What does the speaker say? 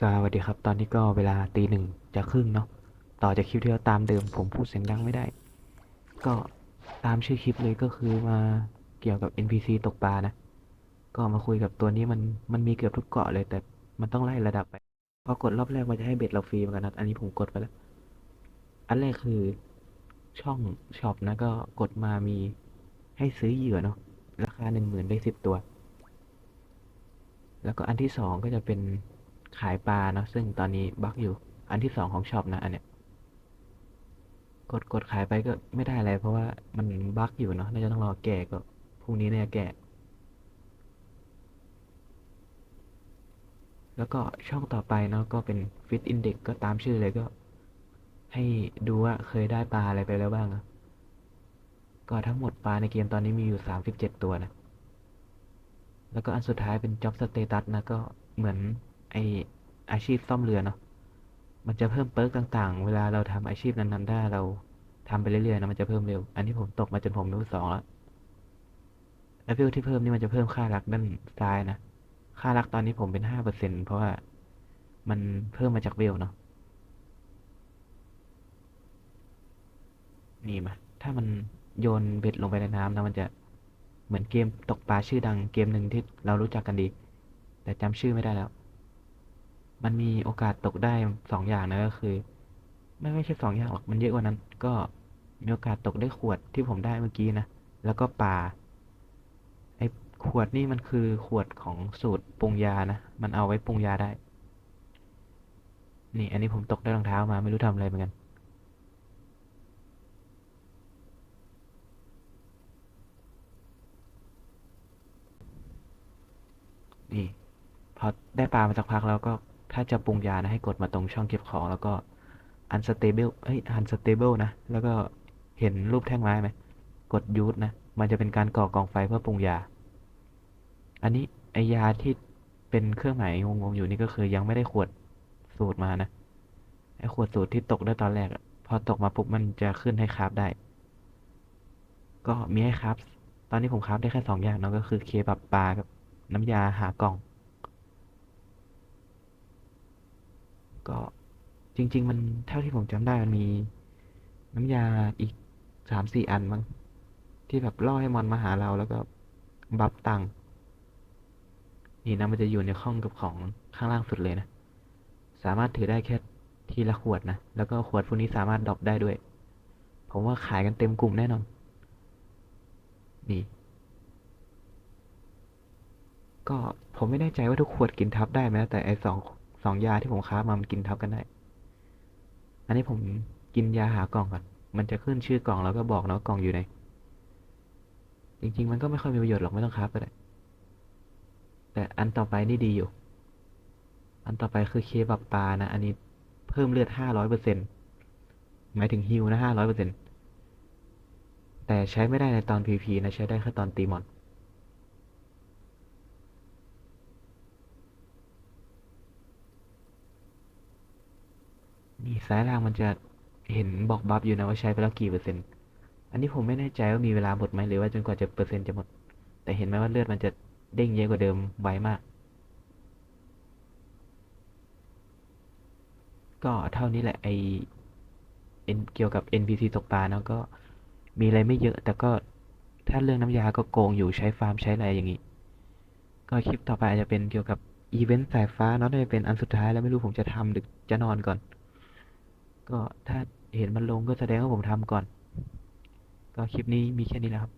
สวัสดีครับ ตอนนี้ก็เวลาตีหนึ่งจะครึ่งเนาะต่อจากคลิปที่แล้วตามเดิม ผมพูดเสียงดังไม่ได้ ก็ตามชื่อคลิปเลยก็คือมาเกี่ยวกับ NPC ตกปลานะ ก็มาคุยกับตัวนี้มันมันมีเกือบทุกเกาะเลย แต่มันต้องไล่ระดับไปพอกดรอบแรกมันจะให้เบ็ดเราฟรีเหมือนกันนะอันนี้ผมกดไปแล้ว อันแรกคือช่องช็อปนะก็กดมามีให้ซื้อเหยื่อเนาะราคาหนึ่งหมื่นได้สิบตัว แล้วก็อันที่สองก็จะเป็น ขายปลาเนาะซึ่งตอนนี้บั๊กอยู่ อันที่สองของช็อปนะอันเนี้ยกดกดขายไปก็ไม่ได้อะไรเพราะว่ามันบั๊กอยู่เนาะน่าจะต้องรอแก่ก็พรุ่งนี้เนี่ยแก่แล้วก็ช่องต่อไปเนาะก็เป็น Fit Index ก็ตามชื่อเลยก็ ให้ดูว่าเคยได้ปลาอะไรไปแล้วบ้างอะก็ทั้งหมดปลาในเกมตอนนี้มีอยู่สามสิบเจ็ดตัวนะ แล้วก็อันสุดท้ายเป็น Job Status นะก็เหมือน ไออาชีพซ่อมเรือเนาะมันจะเพิ่มเปิร์กต่าง ๆ เวลาเราทำอาชีพนั้นๆได้เราทำไปเรื่อยๆนะมันจะเพิ่มเร็ว อันนี้ผมตกมาจนผมเลเวลสองแล้วแล้วเวลที่เพิ่มนี่มันจะเพิ่มค่ารักด้านซ้ายนะ ค่ารักตอนนี้ผมเป็นห้าเปอร์เซ็นเพราะว่ามันเพิ่มมาจากเวลเนาะ นี่มา ถ้ามันโยนเบ็ดลงไปในน้ำนะมันจะเหมือนเกมตกปลาชื่อดังเกมหนึ่งที่เรารู้จักกันดี แต่จำชื่อไม่ได้แล้ว มันมีโอกาสตกได้สองอย่างนะก็คือ ไม่ไม่ใช่สองอย่างหรอกมันเยอะกว่านั้น ก็มีโอกาสตกได้ขวดที่ผมได้เมื่อกี้นะ แล้วก็ปลาไอ้ขวดนี่มันคือขวดของสูตรปรุงยานะ มันเอาไว้ปรุงยาได้ นี่ อันนี้ผมตกได้รองเท้ามาไม่รู้ทำอะไรเหมือนกันนี่พอได้ปลามาสักพักแล้วก็ ถ้าจะปรุงยานะให้กดมาตรงช่องเก็บของ แล้วก็ unstable เอ้ย unstable นะ แล้วก็เห็นรูปแท่งไม้ไหม กด use นะ มันจะเป็นการก่อกองไฟเพื่อปรุงยา อันนี้ไอยาที่เป็นเครื่องหมายงงๆอยู่นี่ก็คือยังไม่ได้ขวดสูตรมานะ ไอขวดสูตรที่ตกได้ตอนแรก พอตกมาปุ๊บมันจะขึ้นให้คราฟได้ ก็มีให้คราฟตอนนี้ผมคราฟได้แค่สองอย่างเนาะก็คือเคบับปลากับน้ำยาหากล่อง ก็จริง ๆ มันเท่าที่ผมจำได้มันมีน้ำยาอีกสามสี่อันมั้งที่แบบล่อให้มอนมาหาเราแล้วก็บัฟตังนี่นะมันจะอยู่ในห้องกับของข้างล่างสุดเลยนะ สามารถถือได้แค่ทีละขวดนะ แล้วก็ขวดพวกนี้สามารถดรอปได้ด้วย ผมว่าขายกันเต็มกลุ่มแน่นอน นี่ ก็ผมไม่แน่ใจว่าทุกขวดกินทับได้ไหมแต่ไอสอง สองยาที่ผมค้ามามันกินทับกันได้ อันนี้ผมกินยาหากล่องก่อน มันจะขึ้นชื่อกล่องแล้วก็บอกนะว่ากล่องอยู่ไหน จริง ๆ มันก็ไม่ค่อยมีประโยชน์หรอกไม่ต้องค้าก็ได้ แต่อันต่อไปนี่ดีอยู่ อันต่อไปคือเคบับปลานะ อันนี้เพิ่มเลือดห้าร้อยเปอร์เซ็นหมายถึงฮิวนะห้าร้อยเปอร์เซ็นแต่ใช้ไม่ได้ในตอน PVP นะใช้ได้แค่ตอนตีมอน นี่ซ้ายล่างมันจะเห็นบอกบัฟอยู่นะว่าใช้ไปแล้วกี่เปอร์เซ็นต์ อันนี้ผมไม่แน่ใจว่ามีเวลาหมดไหมหรือว่าจนกว่าจะเปอร์เซ็นต์จะหมด แต่เห็นไหมว่าเลือดมันจะเด้งเยอะกว่าเดิมไวมาก ก็เท่านี้แหละไอเอ็นเกี่ยวกับ NPC ตกปลาเนาะก็มีอะไรไม่เยอะ แต่ก็ถ้าเรื่องน้ำยาก็โกงอยู่ใช้ฟาร์มใช้อะไรอย่างนี้ ก็คลิปต่อไปอาจจะเป็นเกี่ยวกับอีเวนต์สายฟ้าเนาะน่าจะเป็นอันสุดท้ายแล้วไม่รู้ผมจะทำหรือจะนอนก่อน ก็ถ้าเห็นมันลงก็แสดงว่าผมทำก่อน ก็คลิปนี้มีแค่นี้แหละครับ